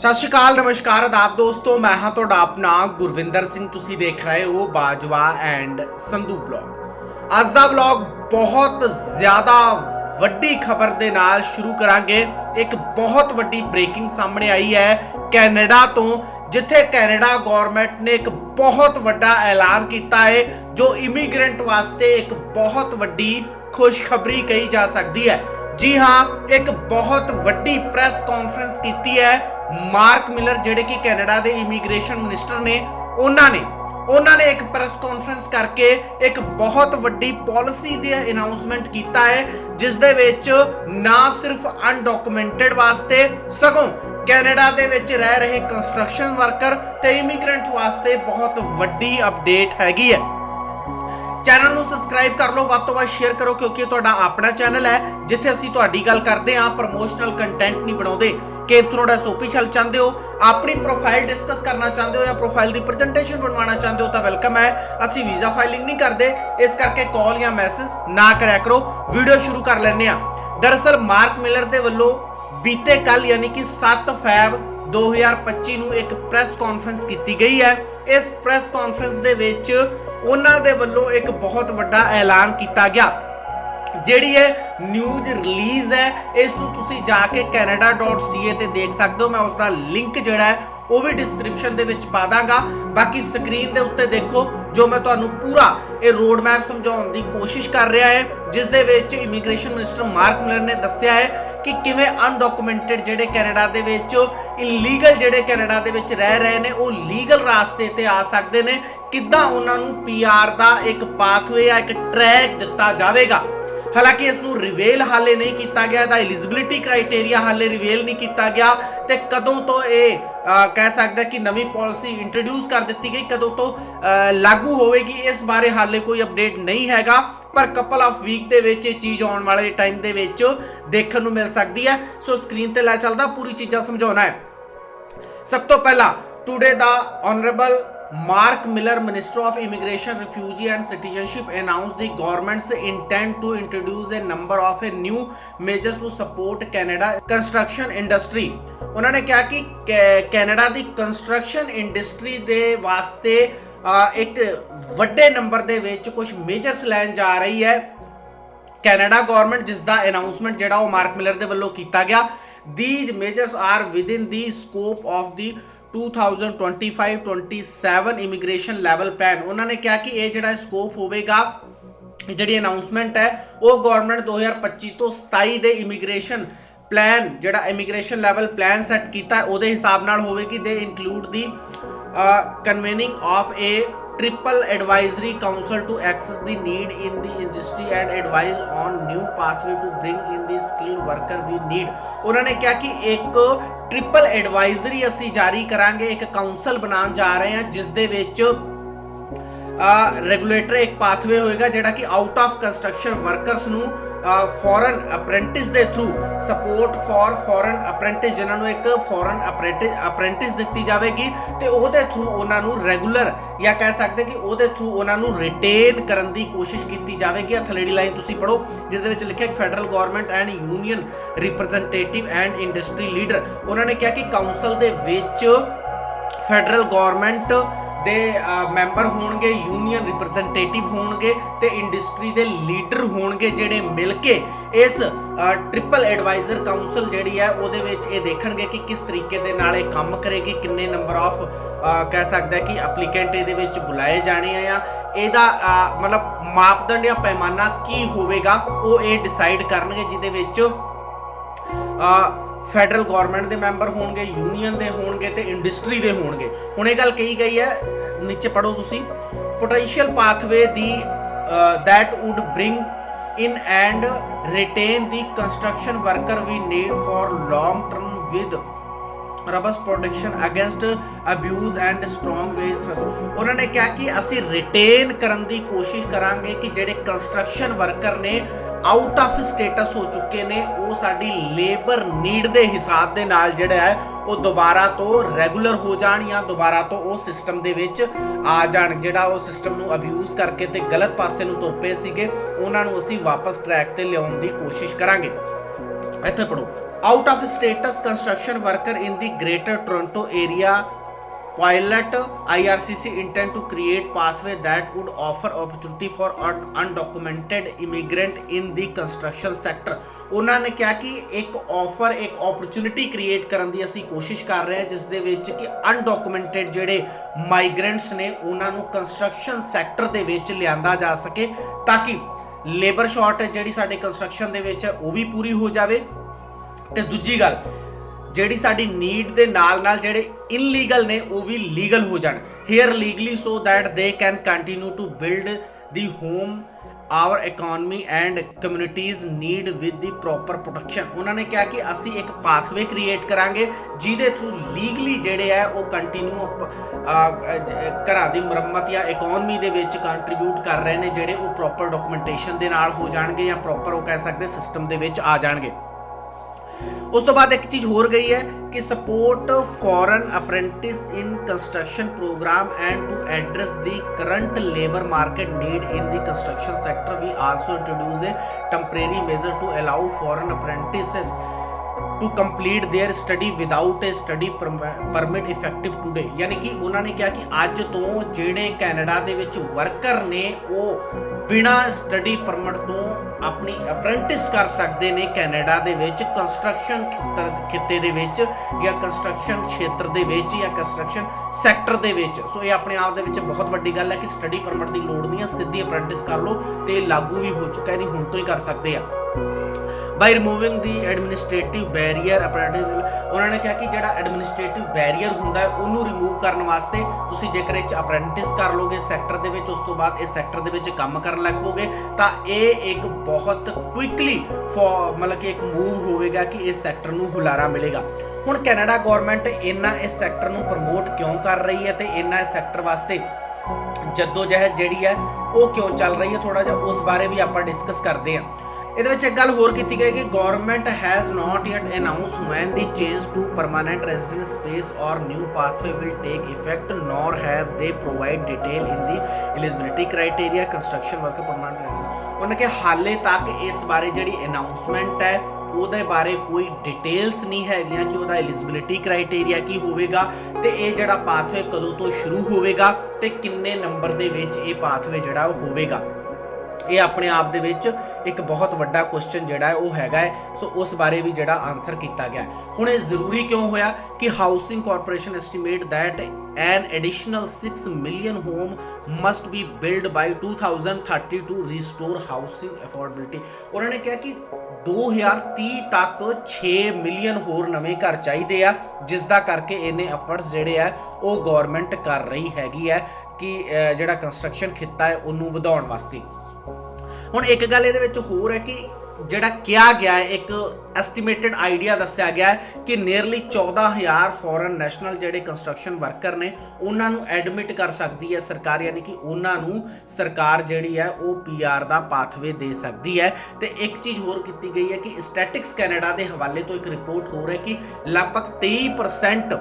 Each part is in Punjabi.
ਸਤਿ ਸ਼੍ਰੀ ਅਕਾਲ, ਨਮਸਕਾਰ, ਆਦਾਬ ਦੋਸਤੋ, ਮੈਂ ਹਾਂ ਤੁਹਾਡਾ ਆਪਣਾ ਗੁਰਵਿੰਦਰ ਸਿੰਘ, ਤੁਸੀਂ ਦੇਖ ਰਹੇ ਹੋ ਬਾਜਵਾ ਐਂਡ ਸੰਧੂ ਵਲੌਗ ਅੱਜ ਦਾ ਵਲੌਗ ਬਹੁਤ ਜ਼ਿਆਦਾ ਵੱਡੀ ਖਬਰ ਦੇ ਨਾਲ ਸ਼ੁਰੂ ਕਰਾਂਗੇ। ਇੱਕ ਬਹੁਤ ਵੱਡੀ ਬ੍ਰੇਕਿੰਗ ਸਾਹਮਣੇ ਆਈ ਹੈ ਕੈਨੇਡਾ ਤੋਂ, ਜਿੱਥੇ ਕੈਨੇਡਾ ਗਵਰਨਮੈਂਟ ਨੇ ਇੱਕ ਬਹੁਤ ਵੱਡਾ ਐਲਾਨ ਕੀਤਾ ਹੈ, ਜੋ ਇਮੀਗ੍ਰੈਂਟ ਵਾਸਤੇ ਇੱਕ ਬਹੁਤ ਵੱਡੀ ਖੁਸ਼ਖਬਰੀ ਕਹੀ ਜਾ ਸਕਦੀ ਹੈ। ਜੀ ਹਾਂ, ਇੱਕ ਬਹੁਤ ਵੱਡੀ ਪ੍ਰੈਸ ਕਾਨਫਰੰਸ ਕੀਤੀ ਹੈ ਮਾਰਕ ਮਿਲਰ ਜਿਹੜੇ ਕਿ ਕੈਨੇਡਾ ਦੇ ਇਮੀਗ੍ਰੇਸ਼ਨ ਮਿਨਿਸਟਰ ਨੇ, ਉਹਨਾਂ ਨੇ ਉਹਨਾਂ ਨੇ ਇੱਕ ਪ੍ਰੈਸ ਕਾਨਫਰੰਸ ਕਰਕੇ ਇੱਕ ਬਹੁਤ ਵੱਡੀ ਪਾਲਿਸੀ ਦੀ ਅਨਾਉਂਸਮੈਂਟ ਕੀਤਾ ਹੈ, ਜਿਸ ਦੇ ਵਿੱਚ ਨਾ ਸਿਰਫ ਅਨਡਾਕੂਮੈਂਟਡ ਵਾਸਤੇ, ਸਗੋਂ ਕੈਨੇਡਾ ਦੇ ਵਿੱਚ ਰਹਿ ਰਹੇ ਕੰਸਟਰਕਸ਼ਨ ਵਰਕਰ ਤੇ ਇਮੀਗ੍ਰੈਂਟ ਵਾਸਤੇ ਬਹੁਤ ਵੱਡੀ ਅਪਡੇਟ ਹੈਗੀ ਹੈ। ਚੈਨਲ ਨੂੰ ਸਬਸਕ੍ਰਾਈਬ ਕਰ ਲਓ, ਵੱਧ ਤੋਂ ਵੱਧ ਸ਼ੇਅਰ ਕਰੋ, ਕਿਉਂਕਿ ਇਹ ਤੁਹਾਡਾ ਆਪਣਾ ਚੈਨਲ ਹੈ, ਜਿੱਥੇ ਅਸੀਂ ਤੁਹਾਡੀ ਗੱਲ ਕਰਦੇ ਹਾਂ ਪ੍ਰੋਮੋਸ਼ਨਲ ਕੰਟੈਂਟ ਨਹੀਂ ਬਣਾਉਂਦੇ। ਕੇਪਸ ਰੋਡ ਐਸਓਪੀ ਚੱਲ ਚਾਹੁੰਦੇ ਹੋ ਆਪਣੀ ਪ੍ਰੋਫਾਈਲ ਡਿਸਕਸ ਕਰਨਾ ਚਾਹੁੰਦੇ ਹੋ ਜਾਂ ਪ੍ਰੋਫਾਈਲ ਦੀ ਪ੍ਰੈਜੈਂਟੇਸ਼ਨ ਬਣਵਾਉਣਾ ਚਾਹੁੰਦੇ ਹੋ ਤਾਂ ਵੈਲਕਮ ਹੈ ਅਸੀਂ ਵੀਜ਼ਾ ਫਾਈਲਿੰਗ ਨਹੀਂ ਕਰਦੇ ਇਸ ਕਰਕੇ ਕਾਲ ਜਾਂ ਮੈਸੇਜ ਨਾ ਕਰਿਆ ਕਰੋ ਵੀਡੀਓ ਸ਼ੁਰੂ ਕਰ ਲੈਂਦੇ ਆ ਦਰਅਸਲ ਮਾਰਕ ਮਿਲਰ ਦੇ ਵੱਲੋਂ ਬੀਤੇ ਕੱਲ ਯਾਨੀ ਕਿ 7 ਫੈਬ 2025 ਨੂੰ ਇੱਕ ਪ੍ਰੈਸ ਕਾਨਫਰੰਸ ਕੀਤੀ ਗਈ ਹੈ ਇਸ ਪ੍ਰੈਸ ਕਾਨਫਰੰਸ ਦੇ ਵਿੱਚ ਉਹਨਾਂ ਦੇ ਵੱਲੋਂ ਇੱਕ ਬਹੁਤ ਵੱਡਾ ਐਲਾਨ ਕੀਤਾ ਗਿਆ ਜਿਹੜੀ ਹੈ ਨਿਊਜ਼ ਰਿਲੀਜ਼ ਹੈ, ਇਸ ਨੂੰ ਤੁਸੀਂ ਜਾ ਕੇ canada.ca ਤੇ ਦੇਖ ਸਕਦੇ ਹੋ। ਮੈਂ ਉਸ ਦਾ ਲਿੰਕ ਜਿਹੜਾ ਹੈ, ਉਹ ਵੀ ਡਿਸਕ੍ਰਿਪਸ਼ਨ ਦੇ ਵਿੱਚ ਪਾ ਦਾਂਗਾ। ਬਾਕੀ ਸਕਰੀਨ ਦੇ ਉੱਤੇ ਦੇਖੋ, ਜੋ ਮੈਂ ਤੁਹਾਨੂੰ ਪੂਰਾ ਇਹ ਰੋਡ ਮੈਪ ਸਮਝਾਉਣ ਦੀ ਕੋਸ਼ਿਸ਼ ਕਰ ਰਿਹਾ ਹੈ, ਜਿਸ ਦੇ ਵਿੱਚ ਇਮੀਗ੍ਰੇਸ਼ਨ ਮਿਨਿਸਟਰ ਮਾਰਕ ਮਿਲਰ ਨੇ ਦੱਸਿਆ ਹੈ ਕਿ ਕਿਵੇਂ ਅਨਡਾਕੂਮੈਂਟਡ ਜਿਹੜੇ ਕੈਨੇਡਾ ਦੇ ਵਿੱਚ ਇਲੀਗਲ ਜਿਹੜੇ ਕੈਨੇਡਾ ਦੇ ਵਿੱਚ ਰਹਿ ਰਹੇ ਨੇ, ਉਹ ਲੀਗਲ ਰਾਸਤੇ ਤੇ ਆ ਸਕਦੇ ਨੇ। ਕਿੱਦਾਂ ਉਹਨਾਂ ਨੂੰ ਪੀਆਰ ਦਾ ਇੱਕ ਪਾਥਵੇ ਆ ਇੱਕ ਟਰੈਕ ਦਿੱਤਾ ਜਾਵੇਗਾ। ਹਾਲਾਂਕਿ ਇਸ ਨੂੰ ਰਿਵੇਲ ਹਾਲੇ ਨਹੀਂ ਕੀਤਾ ਗਿਆ, ਇਹਦਾ ਐਲੀਜੀਬਿਲਿਟੀ ਕ੍ਰਾਈਟੇਰੀਆ ਹਾਲੇ ਰਿਵੇਲ ਨਹੀਂ ਕੀਤਾ ਗਿਆ ਤੇ ਕਦੋਂ ਤੋਂ ਇਹ ਕਹਿ ਸਕਦਾ ਕਿ ਨਵੀਂ ਪਾਲਿਸੀ ਇੰਟਰੋਡਿਊਸ ਕਰ ਦਿੱਤੀ ਗਈ, ਕਦੋਂ ਤੋਂ ਲਾਗੂ ਹੋਵੇਗੀ, ਇਸ ਬਾਰੇ ਹਾਲੇ ਕੋਈ ਅਪਡੇਟ ਨਹੀਂ ਹੈਗਾ। ਪਰ ਕਪਲ ਆਫ ਵੀਕ ਦੇ ਵਿੱਚ ਇਹ ਚੀਜ਼ ਆਉਣ ਵਾਲੇ ਟਾਈਮ ਦੇ ਵਿੱਚ ਦੇਖਣ ਨੂੰ ਮਿਲ ਸਕਦੀ ਹੈ। ਸੋ ਸਕਰੀਨ ਤੇ ਲੈ ਚੱਲਦਾ, ਪੂਰੀ ਚੀਜ਼ਾਂ ਸਮਝਾਉਣਾ ਹੈ। ਸਭ ਤੋਂ ਪਹਿਲਾਂ today the honourable Mark Miller, Minister of Immigration, Refugee and Citizenship, announced the government's intent to introduce a number of a new measures to support Canada construction industry. ਉਹਨਾਂ ਨੇ ਕਿਹਾ ਕਿ ਕੈ- ਕੈਨੇਡਾ ਦੀ ਕੰਸਟਰਕਸ਼ਨ ਇੰਡਸਟਰੀ ਦੇ ਵਾਸਤੇ ਅ, ਇੱਕ ਵੱਡੇ ਨੰਬਰ ਦੇ ਵਿੱਚ ਕੁਝ ਮੇਜਰਸ ਲੈਣ ਜਾ ਰਹੀ ਹੈ ਕੈਨੇਡਾ ਗਵਰਨਮੈਂਟ ਜਿਸ ਦਾ ਅਨਾਉਂਸਮੈਂਟ ਜਿਹੜਾ ਉਹ ਮਾਰਕ ਮਿਲਰ ਦੇ ਵੱਲੋਂ ਕੀਤਾ ਗਿਆ these measures are within the scope of the 2025-27 immigration level plan ਉਹਨਾਂ ਨੇ ਕਿਹਾ ਕਿ ਇਹ ਜਿਹੜਾ ਸਕੋਪ ਹੋਵੇਗਾ ਜਿਹੜੀ ਅਨਾਉਂਸਮੈਂਟ ਹੈ, ਉਹ ਗਵਰਨਮੈਂਟ 2025 ਤੋਂ 27 ਦੇ ਇਮੀਗ੍ਰੇਸ਼ਨ ਪਲਾਨ ਜਿਹੜਾ ਇਮੀਗ੍ਰੇਸ਼ਨ ਲੈਵਲ ਪਲਾਨ ਸੈੱਟ ਕੀਤਾ, ਉਹਦੇ ਹਿਸਾਬ ਨਾਲ ਹੋਵੇਗੀ। They include the convening of a triple advisory council to access the need in the industry and advise on new pathway to bring in the skilled worker we need ਉਹਨਾਂ ਨੇ ਕਿਹਾ ਕਿ ਇੱਕ ਟ੍ਰਿਪਲ ਐਡਵਾਈਜ਼ਰੀ ਅਸੀਂ ਜਾਰੀ ਕਰਾਂਗੇ ਇੱਕ ਕਾਉਂਸਲ ਬਣਾਉਣ ਜਾ ਰਹੇ ਹਾਂ ਜਿਸ ਦੇ ਵਿੱਚ ਰੈਗੂਲੇਟਰ ਇੱਕ ਪਾਥਵੇ ਹੋਏਗਾ ਜਿਹੜਾ ਕਿ ਆਊਟ ਆਫ ਕੰਸਟਰਕਸ਼ਨ ਵਰਕਰਸ ਨੂੰ ਫੋਰਨ ਅਪ੍ਰੈਂਟਿਸ ਦੇ through support for foreign apprentice ਜਿਨ੍ਹਾਂ ਨੂੰ ਇੱਕ ਫੋਰਨ ਅਪ੍ਰੈਂਟਿਸ ਦਿੱਤੀ ਜਾਵੇਗੀ, ਤੇ ਉਹਦੇ ਥਰੂ ਉਹਨਾਂ ਨੂੰ ਰੈਗੂਲਰ ਜਾਂ ਕਹਿ ਸਕਦੇ ਕਿ ਉਹਦੇ ਥਰੂ ਉਹਨਾਂ ਨੂੰ ਰਿਟੇਨ ਕਰਨ ਦੀ ਕੋਸ਼ਿਸ਼ ਕੀਤੀ ਜਾਵੇਗੀ। ਆ ਥਲੇੜੀ ਲਾਈਨ ਤੁਸੀਂ ਪੜੋ ਜਿਸ ਦੇ ਵਿੱਚ ਲਿਖਿਆ ਕਿ federal government and union representative and industry leader ਉਹਨਾਂ ਨੇ ਕਿਹਾ ਕਿ ਕਾਉਂਸਲ ਦੇ ਵਿੱਚ ਫੈਡਰਲ ਗਵਰਨਮੈਂਟ ਦੇ ਮੈਂਬਰ ਹੋਣਗੇ ਯੂਨੀਅਨ ਰਿਪਰੈਜ਼ੈਂਟੇਟਿਵ ਹੋਣਗੇ ਤੇ ਇੰਡਸਟਰੀ ਦੇ ਲੀਡਰ ਹੋਣਗੇ ਜਿਹੜੇ ਮਿਲ ਕੇ ਇਸ ਟ੍ਰਿਪਲ ਐਡਵਾਈਜ਼ਰ ਕਾਉਂਸਲ ਜਿਹੜੀ ਹੈ ਉਹਦੇ ਵਿੱਚ ਇਹ ਦੇਖਣਗੇ ਕਿ ਕਿਸ ਤਰੀਕੇ ਦੇ ਨਾਲ ਇਹ ਕੰਮ ਕਰੇਗੀ, ਕਿੰਨੇ ਨੰਬਰ ਆਫ ਕਹਿ ਸਕਦਾ ਕਿ ਐਪਲੀਕੈਂਟ ਇਹਦੇ ਵਿੱਚ ਬੁਲਾਏ ਜਾਣੇ ਆ ਜਾਂ ਇਹਦਾ ਮਤਲਬ ਮਾਪਦੰਡ ਜਾਂ ਪੈਮਾਨਾ ਕੀ ਹੋਵੇਗਾ, ਉਹ ਇਹ ਡਿਸਾਈਡ ਕਰਨਗੇ, ਜਿਹਦੇ ਵਿੱਚ ਫੈਡਰਲ ਗਵਰਨਮੈਂਟ ਦੇ ਮੈਂਬਰ ਹੋਣਗੇ, ਯੂਨੀਅਨ ਦੇ ਹੋਣਗੇ ਤੇ ਇੰਡਸਟਰੀ ਦੇ ਹੋਣਗੇ। ਹੁਣ ਇਹ ਗੱਲ ਕਹੀ ਗਈ ਹੈ, ਨੀਚੇ ਪੜੋ ਤੁਸੀਂ ਪੋਟੈਂਸ਼ੀਅਲ ਪਾਥਵੇ ਦੀ that would bring in and retain the construction worker we need for long term with robust protection against abuse and strong wage threat ਉਹਨਾਂ ਨੇ ਕਿਹਾ ਕਿ ਅਸੀਂ ਰਿਟੇਨ ਕਰਨ ਦੀ ਕੋਸ਼ਿਸ਼ ਕਰਾਂਗੇ ਕਿ ਜਿਹੜੇ ਕੰਸਟਰਕਸ਼ਨ ਵਰਕਰ ਨੇ ਆਊਟ ਆਫ ਸਟੇਟਸ ਹੋ ਚੁੱਕੇ ਨੇ, ਉਹ ਸਾਡੀ ਲੇਬਰ ਨੀਡ ਦੇ ਹਿਸਾਬ ਦੇ ਨਾਲ ਜਿਹੜਾ ਹੈ, ਉਹ ਦੁਬਾਰਾ ਤੋਂ ਰੈਗੂਲਰ ਹੋ ਜਾਣ ਜਾਂ ਦੁਬਾਰਾ ਤੋਂ ਉਹ ਸਿਸਟਮ ਦੇ ਵਿੱਚ ਆ ਜਾਣ, ਜਿਹੜਾ ਉਹ ਸਿਸਟਮ ਨੂੰ ਅਬਿਊਜ਼ ਕਰਕੇ ਤੇ ਗਲਤ ਪਾਸੇ ਨੂੰ ਤੁਰ ਪਏ ਸੀਗੇ, ਉਹਨਾਂ ਨੂੰ ਅਸੀਂ ਵਾਪਸ ਟਰੈਕ ਤੇ ਲਿਆਉਣ ਦੀ ਕੋਸ਼ਿਸ਼ ਕਰਾਂਗੇ। ਇੱਥੇ ਪੜੋ out of status construction worker in the greater Toronto area pilot IRCC intend to create pathway that would offer opportunity for undocumented immigrant in the construction sector. ਉਹਨਾਂ ਨੇ ਕਿਹਾ ਕਿ ਇੱਕ ਆਫਰ ਇੱਕ ਓਪਰਚ्युनिटी ਕ੍ਰੀਏਟ ਕਰਨ ਦੀ ਅਸੀਂ ਕੋਸ਼ਿਸ਼ ਕਰ ਰਹੇ ਹਾਂ ਜਿਸ ਦੇ ਵਿੱਚ ਕਿ ਅਨਡਾਕੂਮੈਂਟਡ ਜਿਹੜੇ ਮਾਈਗ੍ਰੈਂਟਸ ਨੇ ਉਹਨਾਂ ਨੂੰ ਕੰਸਟਰਕਸ਼ਨ ਸੈਕਟਰ ਦੇ ਵਿੱਚ ਲਿਆਂਦਾ ਜਾ ਸਕੇ ਤਾਂ ਕਿ ਲੇਬਰ ਸ਼ਾਰਟ ਜਿਹੜੀ ਸਾਡੇ ਕੰਸਟਰਕਸ਼ਨ ਦੇ ਵਿੱਚ ਹੈ ਉਹ ਵੀ ਪੂਰੀ ਹੋ ਜਾਵੇ ਤੇ ਦੂਜੀ ਗੱਲ ਜਿਹੜੀ ਸਾਡੀ ਨੀਡ ਦੇ ਨਾਲ ਨਾਲ ਜਿਹੜੇ ਇਨਲੀਗਲ ਨੇ, ਉਹ ਵੀ ਲੀਗਲ ਹੋ ਜਾਣ। Here legally so that they can continue to build the home our economy and communities need with the proper protection ਉਹਨਾਂ ਨੇ ਕਿਹਾ ਕਿ ਅਸੀਂ ਇੱਕ ਪਾਥਵੇ ਕ੍ਰੀਏਟ ਕਰਾਂਗੇ, ਜਿਹਦੇ ਥਰੂ ਲੀਗਲੀ ਜਿਹੜੇ ਹੈ, ਉਹ ਕੰਟੀਨਿਊ ਘਰਾਂ ਦੀ ਮੁਰੰਮਤ ਜਾਂ ਇਕਨੋਮੀ ਦੇ ਵਿੱਚ ਕੰਟਰੀਬਿਊਟ ਕਰ ਰਹੇ ਨੇ, ਜਿਹੜੇ ਉਹ ਪ੍ਰੋਪਰ ਡਾਕੂਮੈਂਟੇਸ਼ਨ ਦੇ ਨਾਲ ਹੋ ਜਾਣਗੇ ਜਾਂ ਪ੍ਰੋਪਰ ਉਹ ਕਹਿ ਸਕਦੇ ਸਿਸਟਮ ਦੇ ਵਿੱਚ ਆ ਜਾਣਗੇ। ਉਸ ਤੋਂ ਬਾਅਦ ਇੱਕ ਚੀਜ਼ ਹੋਰ ਗਈ ਹੈ ਕਿ support foreign apprentice in construction program and to address the current labour market need in the construction sector we also introduce a temporary measure to allow foreign apprentices to complete their study without a study permit effective today ਯਾਨੀ ਕਿ ਉਹਨਾਂ ਨੇ ਕਿਹਾ ਕਿ ਅੱਜ ਤੋਂ ਜਿਹੜੇ ਕੈਨੇਡਾ ਦੇ ਵਿੱਚ ਵਰਕਰ ਨੇ ਉਹ ਬਿਨਾ ਸਟੱਡੀ ਪਰਮਿਟ ਤੋਂ ਆਪਣੀ ਅਪ੍ਰੈਂਟਿਸ ਕਰ ਸਕਦੇ ਨੇ ਕੈਨੇਡਾ ਦੇ ਵਿੱਚ ਕੰਸਟਰਕਸ਼ਨ ਖੇਤਰ ਖਿੱਤੇ ਦੇ ਵਿੱਚ ਜਾਂ ਕੰਸਟਰਕਸ਼ਨ ਖੇਤਰ ਦੇ ਵਿੱਚ ਜਾਂ ਕੰਸਟਰਕਸ਼ਨ ਸੈਕਟਰ ਦੇ ਵਿੱਚ ਸੋ ਇਹ ਆਪਣੇ ਆਪ ਦੇ ਵਿੱਚ ਬਹੁਤ ਵੱਡੀ ਗੱਲ ਹੈ ਕਿ ਸਟੱਡੀ ਪਰਮਿਟ ਦੀ ਲੋੜ ਨਹੀਂ ਹੈ ਸਿੱਧੀ ਅਪ੍ਰੈਂਟਿਸ ਕਰ ਲਓ ਤੇ ਇਹ ਲਾਗੂ ਵੀ ਹੋ ਚੁੱਕਾ ਹੈ ਨਹੀਂ ਹੁਣ ਤੋਂ ਹੀ ਕਰ ਸਕਦੇ ਆ By removing the administrative barrier apprentice ਉਹਨਾਂ ਨੇ ਕਿਹਾ ਕਿ ਜਿਹੜਾ ਐਡਮਿਨਿਸਟ੍ਰੇਟਿਵ ਬੈਰੀਅਰ ਹੁੰਦਾ ਹੈ, ਉਹਨੂੰ ਰਿਮੂਵ ਕਰਨ ਵਾਸਤੇ ਤੁਸੀਂ ਜੇਕਰ ਇਹ ਚ ਅਪਰੈਂਟਿਸ ਕਰ ਲੋਗੇ ਸੈਕਟਰ ਦੇ ਵਿੱਚ, ਉਸ ਤੋਂ ਬਾਅਦ ਇਸ ਸੈਕਟਰ ਦੇ ਵਿੱਚ ਕੰਮ ਕਰਨ ਲੱਗ ਪੋਗੇ, ਤਾਂ ਇਹ ਇੱਕ ਬਹੁਤ ਕੁਇਕਲੀ ਮਤਲਬ ਕਿ ਇੱਕ ਮੂਵ ਹੋਵੇਗਾ ਕਿ ਇਸ ਸੈਕਟਰ ਨੂੰ ਹੁਲਾਰਾ ਮਿਲੇਗਾ। ਹੁਣ ਕੈਨੇਡਾ ਗਵਰਨਮੈਂਟ ਇੰਨਾ ਇਸ ਸੈਕਟਰ ਨੂੰ ਪ੍ਰਮੋਟ ਕਿਉਂ ਕਰ ਰਹੀ ਹੈ ਤੇ ਇੰਨਾ ਇਸ ਸੈਕਟਰ ਵਾਸਤੇ ਜੱਦੋ ਜਹਿਦ ਜਿਹੜੀ ਹੈ, ਉਹ ਕਿਉਂ ਚੱਲ ਰਹੀ ਹੈ? ਥੋੜਾ ਜਿਹਾ ਉਸ ਬਾਰੇ ਵੀ ਆਪਾਂ ਡਿਸਕਸ ਕਰਦੇ ਹਾਂ। ਇਹਦੇ ਵਿੱਚ ਇੱਕ ਗੱਲ ਹੋਰ ਕੀਤੀ ਗਈ ਕਿ government has not yet announce when the change to permanent residence space or new pathway will take effect nor have they provide detail in the eligibility criteria construction worker permanent residence ਉਹਨਾਂ ਕਿ ਹਾਲੇ ਤੱਕ ਇਸ ਬਾਰੇ ਜਿਹੜੀ ਅਨਾਉਂਸਮੈਂਟ ਹੈ ਉਹਦੇ ਬਾਰੇ ਕੋਈ ਡਿਟੇਲਸ ਨਹੀਂ ਹੈਗੀਆਂ ਕਿ ਉਹਦਾ ਐਲੀਜੀਬਿਲਿਟੀ ਕ੍ਰਾਈਟੇਰੀਆ ਕੀ ਹੋਵੇਗਾ ਤੇ ਇਹ ਜਿਹੜਾ ਪਾਥਵੇ ਕਦੋਂ ਤੋਂ ਸ਼ੁਰੂ ਹੋਵੇਗਾ ਤੇ ਕਿੰਨੇ ਨੰਬਰ ਦੇ ਵਿੱਚ ਇਹ ਪਾਥਵੇ ਜਿਹੜਾ ਉਹ ਹੋਵੇਗਾ ਇਹ ਆਪਣੇ ਆਪ ਦੇ ਵਿੱਚ ਇੱਕ ਬਹੁਤ ਵੱਡਾ ਕੁਐਸਚਨ ਜਿਹੜਾ ਹੈ ਉਹ ਹੈਗਾ ਹੈ। ਸੋ ਉਸ ਬਾਰੇ ਵੀ ਜਿਹੜਾ ਆਨਸਰ ਕੀਤਾ ਗਿਆ ਹੁਣ ਇਹ ਜ਼ਰੂਰੀ ਕਿਉਂ ਹੋਇਆ ਕਿ housing corporation estimate that an additional 6 million home must be built by 2030 to restore housing affordability ਉਹਨਾਂ ਨੇ ਕਿਹਾ ਕਿ 2030 ਤੱਕ 6 ਮਿਲੀਅਨ ਹੋਰ ਨਵੇਂ ਘਰ ਚਾਹੀਦੇ ਆ, ਜਿਸ ਦਾ ਕਰਕੇ ਇਹਨੇ ਐਫਰਟਸ ਜਿਹੜੇ ਆ, ਉਹ ਗਵਰਨਮੈਂਟ ਕਰ ਰਹੀ ਹੈਗੀ ਹੈ ਕਿ ਜਿਹੜਾ ਕੰਸਟਰਕਸ਼ਨ ਖਿੱਤਾ ਹੈ, ਉਹਨੂੰ ਵਧਾਉਣ ਵਾਸਤੇ। ਹੁਣ ਇੱਕ ਗੱਲ ਇਹਦੇ ਵਿੱਚ ਹੋਰ ਹੈ ਕਿ ਜਿਹੜਾ ਕਿਹਾ ਗਿਆ ਹੈ, ਇੱਕ ਐਸਟੀਮੇਟਡ ਆਈਡੀਆ ਦੱਸਿਆ ਗਿਆ ਹੈ ਕਿ ਨੀਅਰਲੀ 14000 ਫੋਰਨ ਨੈਸ਼ਨਲ ਜਿਹੜੇ ਕੰਸਟਰਕਸ਼ਨ ਵਰਕਰ ਨੇ, ਉਹਨਾਂ ਨੂੰ ਐਡਮਿਟ ਕਰ ਸਕਦੀ ਹੈ ਸਰਕਾਰ, ਯਾਨੀ ਕਿ ਉਹਨਾਂ ਨੂੰ ਸਰਕਾਰ ਜਿਹੜੀ ਹੈ, ਉਹ ਪੀਆਰ ਦਾ ਪਾਥਵੇ ਦੇ ਸਕਦੀ ਹੈ। ਤੇ ਇੱਕ ਚੀਜ਼ ਹੋਰ ਕੀਤੀ ਗਈ ਹੈ ਕਿ ਸਟੈਟਿਕਸ ਕੈਨੇਡਾ ਦੇ ਹਵਾਲੇ ਤੋਂ ਇੱਕ ਰਿਪੋਰਟ ਹੋ ਰਹੀ ਹੈ ਕਿ ਲਗਭਗ 23%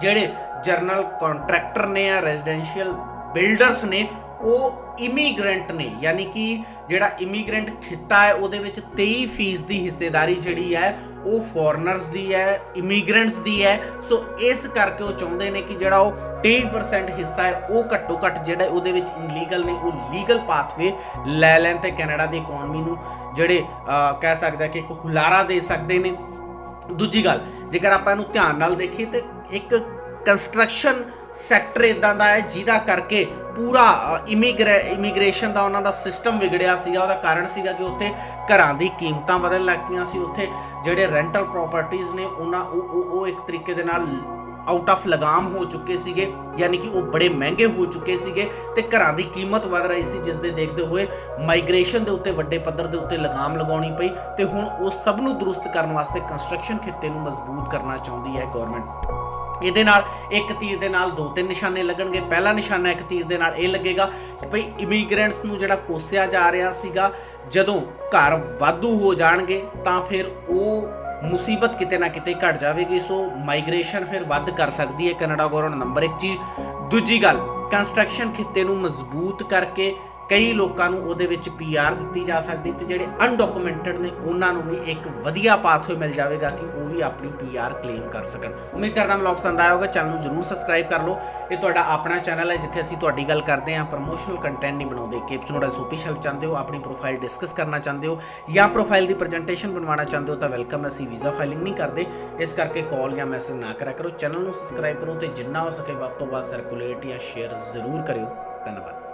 ਜਿਹੜੇ ਜਰਨਲ ਕੰਟਰੈਕਟਰ ਨੇ ਆ ਰੈਜ਼ੀਡੈਂਸ਼ੀਅਲ ਬਿਲਡਰਸ ਨੇ, ਉਹ ਇਮੀਗ੍ਰੈਂਟ ਨੇ, ਯਾਨੀ ਕਿ ਜਿਹੜਾ ਇਮੀਗ੍ਰੈਂਟ ਖਿੱਤਾ ਹੈ, ਉਹਦੇ ਵਿੱਚ 23% ਦੀ ਹਿੱਸੇਦਾਰੀ ਜਿਹੜੀ ਹੈ, ਉਹ ਫੋਰਨਰਸ ਦੀ ਹੈ ਇਮੀਗ੍ਰੈਂਟਸ ਦੀ ਹੈ। ਸੋ ਇਸ ਕਰਕੇ ਉਹ ਚਾਹੁੰਦੇ ਨੇ ਕਿ ਜਿਹੜਾ ਉਹ 23% ਹਿੱਸਾ ਹੈ, ਉਹ ਘੱਟੋ ਘੱਟ ਜਿਹੜਾ ਉਹਦੇ ਵਿੱਚ ਇਨਲੀਗਲ ਨੇ, ਉਹ ਲੀਗਲ ਪਾਥਵੇ ਲੈ ਲੈਣ ਤੇ ਕੈਨੇਡਾ ਦੀ ਇਕਨੋਮੀ ਨੂੰ ਜਿਹੜੇ ਕਹਿ ਸਕਦੇ ਆ ਕਿ ਇੱਕ ਹੁਲਾਰਾ ਦੇ ਸਕਦੇ ਨੇ। ਦੂਜੀ ਗੱਲ, ਜੇਕਰ ਆਪਾਂ ਇਹਨੂੰ ਧਿਆਨ ਨਾਲ ਦੇਖੀਏ ਤੇ ਇੱਕ ਕੰਸਟਰਕਸ਼ਨ ਸੈਕਟਰ ਇਦਾਂ ਦਾ ਹੈ ਜਿਹਦਾ ਕਰਕੇ ਪੂਰਾ ਇਮੀਗ੍ਰੇਸ਼ਨ ਦਾ ਉਹਨਾਂ ਦਾ ਸਿਸਟਮ ਵਿਗੜਿਆ ਸੀਗਾ, ਉਹਦਾ ਕਾਰਨ ਸੀਗਾ ਕਿ ਉੱਥੇ ਘਰਾਂ ਦੀ ਕੀਮਤਾਂ ਵਧਣ ਲੱਗ ਪਈਆਂ ਸੀ, ਉੱਥੇ ਜਿਹੜੇ ਰੈਂਟਲ ਪ੍ਰਾਪਰਟੀਆਂ ਨੇ ਉਹਨਾਂ, ਉਹ, ਉਹ- ਇੱਕ ਤਰੀਕੇ ਦੇ ਨਾਲ ਆਊਟ ਆਫ ਲਗਾਮ ਹੋ ਚੁੱਕੇ ਸੀਗੇ, ਯਾਨੀ ਕਿ ਉਹ ਬੜੇ ਮਹਿੰਗੇ ਹੋ ਚੁੱਕੇ ਸੀਗੇ ਤੇ ਘਰਾਂ ਦੀ ਕੀਮਤ ਵਧ ਰਹੀ ਸੀ, ਜਿਸ ਦੇ ਦੇਖਦੇ ਹੋਏ ਮਾਈਗ੍ਰੇਸ਼ਨ ਦੇ ਉੱਤੇ ਵੱਡੇ ਪੱਧਰ ਦੇ ਉੱਤੇ ਲਗਾਮ ਲਗਾਉਣੀ ਪਈ ਤੇ ਹੁਣ ਉਹ ਸਭ ਨੂੰ ਦਰੁਸਤ ਕਰਨ ਵਾਸਤੇ ਕੰਸਟਰਕਸ਼ਨ ਖਿੱਤੇ ਨੂੰ ਮਜ਼ਬੂਤ ਕਰਨਾ ਚਾਹੁੰਦੀ ਹੈ ਗਵਰਨਮੈਂਟ ਇਹਦੇ ਨਾਲ ਇੱਕ ਤੀਰ ਦੇ ਨਾਲ ਦੋ ਤਿੰਨ ਨਿਸ਼ਾਨੇ ਲੱਗਣਗੇ। ਪਹਿਲਾ ਨਿਸ਼ਾਨਾ ਇੱਕ ਤੀਰ ਦੇ ਨਾਲ ਇਹ ਲੱਗੇਗਾ ਕਿ ਭਈ ਇਮੀਗ੍ਰੈਂਟਸ ਨੂੰ ਜਿਹੜਾ ਕੋਸਿਆ ਜਾ ਰਿਹਾ ਸੀਗਾ, ਜਦੋਂ ਘਰ ਵਾਧੂ ਹੋ ਜਾਣਗੇ, ਤਾਂ ਫਿਰ ਉਹ ਮੁਸੀਬਤ ਕਿਤੇ ਨਾ ਕਿਤੇ ਘਟ ਜਾਵੇਗੀ। ਸੋ ਮਾਈਗ੍ਰੇਸ਼ਨ ਫਿਰ ਵੱਧ ਕਰ ਸਕਦੀ ਹੈ। ਕੈਨੇਡਾ ਗਵਰਨਮੈਂਟ ਨੰਬਰ 1 ਚੀਜ਼। ਦੂਜੀ ਗੱਲ ਕੰਸਟਰਕਸ਼ਨ ਖਿੱਤੇ ਨੂੰ ਮਜ਼ਬੂਤ ਕਰਕੇ ਕਈ ਲੋਕਾਂ ਨੂੰ ਉਹਦੇ ਵਿੱਚ ਪੀਆਰ ਦਿੱਤੀ ਜਾ ਸਕਦੀ ਤੇ ਜਿਹੜੇ ਅਨਡਾਕੂਮੈਂਟਡ ਨੇ, ਉਹਨਾਂ ਨੂੰ ਵੀ ਇੱਕ ਵਧੀਆ ਪਾਥਵੇ ਮਿਲ ਜਾਵੇਗਾ ਕਿ ਉਹ ਵੀ ਆਪਣੀ ਪੀਆਰ ਕਲੇਮ ਕਰ ਸਕਣ। ਉਮੀਦ ਕਰਦਾ ਮੈਨੂੰ ਪਸੰਦ ਆਇਆ ਹੋਗਾ ਚੈਨਲ ਨੂੰ ਜਰੂਰ ਸਬਸਕ੍ਰਾਈਬ ਕਰ ਲਓ। ਇਹ ਤੁਹਾਡਾ ਆਪਣਾ ਚੈਨਲ ਹੈ, ਜਿੱਥੇ ਅਸੀਂ ਤੁਹਾਡੀ ਗੱਲ ਕਰਦੇ ਹਾਂ ਪ੍ਰੋਮੋਸ਼ਨਲ ਕੰਟੈਂਟ ਨਹੀਂ ਬਣਾਉਂਦੇ। ਕਿਪਸ ਨੂੰ ਸੋਪੀਸ਼ ਹੈਲਪ ਚਾਹੁੰਦੇ ਹੋ, ਆਪਣੀ ਪ੍ਰੋਫਾਈਲ ਡਿਸਕਸ ਕਰਨਾ ਚਾਹੁੰਦੇ ਹੋ, ਜਾਂ ਪ੍ਰੋਫਾਈਲ ਦੀ ਪ੍ਰੈਜੈਂਟੇਸ਼ਨ ਬਣਵਾਉਣਾ ਚਾਹੁੰਦੇ ਹੋ, ਤਾਂ ਵੈਲਕਮ ਅਸੀਂ ਵੀਜ਼ਾ ਫਾਈਲਿੰਗ ਨਹੀਂ ਕਰਦੇ। ਇਸ ਕਰਕੇ ਕਾਲ ਜਾਂ ਮੈਸੇਜ ਨਾ ਕਰਿਆ ਕਰੋ। ਚੈਨਲ ਨੂੰ ਸਬਸਕ੍ਰਾਈਬ ਕਰੋ ਤੇ ਜਿੰਨਾ ਹੋ ਸਕੇ ਵੱਧ ਤੋਂ ਵੱਧ ਸਰਕੂਲੇਟ ਜਾਂ ਸ਼ੇਅਰ ਜ਼ਰੂਰ ਕਰਿਓ। ਧੰਨਵਾਦ।